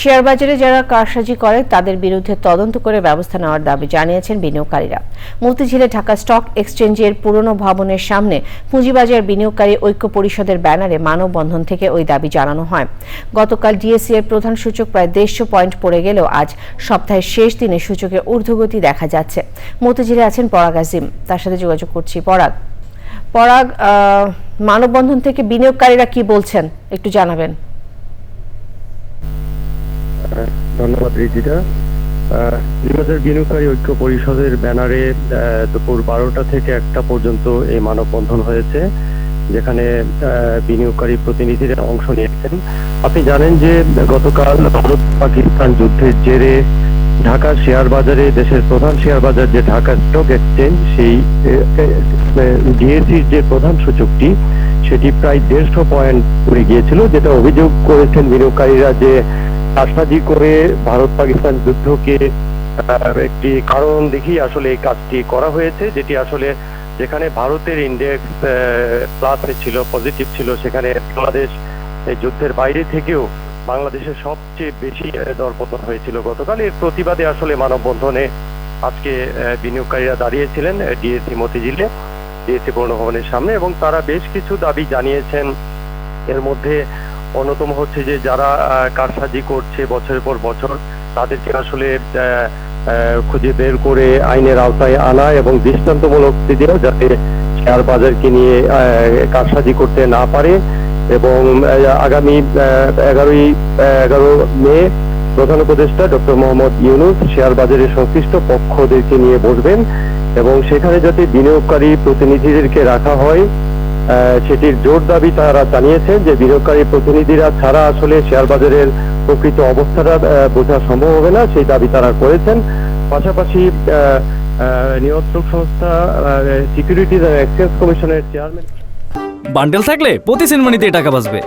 Share বাজারে যারা কারসাজি করে, তাদের বিরুদ্ধে তদন্ত করে ব্যবস্থা নেওয়ার দাবি জানিয়েছেন বিনিয়োগকারীরা। মতিঝিলে ঢাকা স্টক এক্সচেঞ্জের পুরনো ভবনের সামনে পুঁজিবাজার বিনিয়োগকারী ঐক্য পরিষদের ব্যানারে মানববন্ধন থেকে ওই দাবি জানানো হয়। গতকাল ডিএসসি এর প্রধান সূচক প্রায় দেড়শো পয়েন্ট পড়ে গেলেও আজ সপ্তাহের শেষ দিনে সূচকে ঊর্ধ্বগতি দেখা যাচ্ছে। মতিঝিলে আছেন পরাগ আজিম। তার সাথে যোগাযোগ করছি পরাগ। পরাগ মানববন্ধন থেকে বিনিয়োগকারীরা কি বলছেন? একটু জানাবেন। বিনিয়োগকারী ঐক্য পরিষদের ব্যানারে দুপুর বারোটা থেকে একটা পর্যন্ত এই মানববন্ধন হয়েছে, যেখানে বিনিয়োগকারী প্রতিনিধিরা অংশ নিয়েছেন। আপনি জানেন যে গতকাল ভারত পাকিস্তান যুদ্ধের জেরে ঢাকা শেয়ার বাজারে দেশের প্রধান শেয়ার বাজার যে ঢাকা স্টক এক্সচেঞ্জ, সেই ডিএসির যে প্রধান সূচকটি, সেটি প্রায় দেড়শো পয়েন্ট পড়ে গিয়েছিল, যেটা অভিযোগ করেছেন বিনিয়োগকারীরা যে কারসাজি করে ভারত পাকিস্তান যুদ্ধকে একটি কারণ দেখি আসলে এই কাজটি করা হয়েছে, যেটি আসলে যেখানে ভারতের ইন্ডেক্স প্লাসে ছিল পজিটিভ ছিল, সেখানে বাংলাদেশ এই যুদ্ধের বাইরে থেকেও বাংলাদেশের সবচেয়ে বেশি দরপতন হয়েছিল। গতকাল এর প্রতিবাদে আসলে মানববন্ধনে আজকে বিনিয়োগকারীরা দাঁড়িয়েছিলেন ডিএসসি মতিঝিলে ডিএসসি ভবনের সামনে, এবং তারা বেশ কিছু দাবি জানিয়েছেন। এর মধ্যে অন্যতম হচ্ছে যে যারা কারসাজি করছে বছরের পর বছর, তাদেরকে আসলে খুঁজে বের করে আইনের আওতায় আনা এবং দৃষ্টান্তমূলক দেওয়া যাতে শেয়ার বাজারকে নিয়ে কারসাজি করতে না পারে এবং আগামী এগারোই এগারো মে প্রধান উপদেষ্টা ডক্টর মোহাম্মদ ইউনুস শেয়ার বাজারের সংশ্লিষ্ট পক্ষদেরকে নিয়ে বসবেন এবং সেখানে যাতে বিনিয়োগকারী প্রতিনিধিদেরকে রাখা হয়। সেটির জোর দাবি তারা জানিয়েছেন যে বিনিয়োগকারী প্রতিনিধিরা ছাড়া আসলে শেয়ার বাজারের প্রকৃত অবস্থাটা বোঝা সম্ভব হবে না সেই দাবি তারা করেছেন। পাশাপাশি আহ, আহ, নিয়ন্ত্রক সংস্থা সিকিউরিটিজ অ্যান্ড এক্সচেঞ্জ কমিশনের চেয়ারম্যান বান্ডেল থাকলে প্রতি সেনমানিতে টাকা বাঁচবে।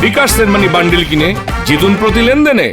বিকাশ সেনমানি বান্ডিল কিনে জিতুন প্রতি লেনদেনে।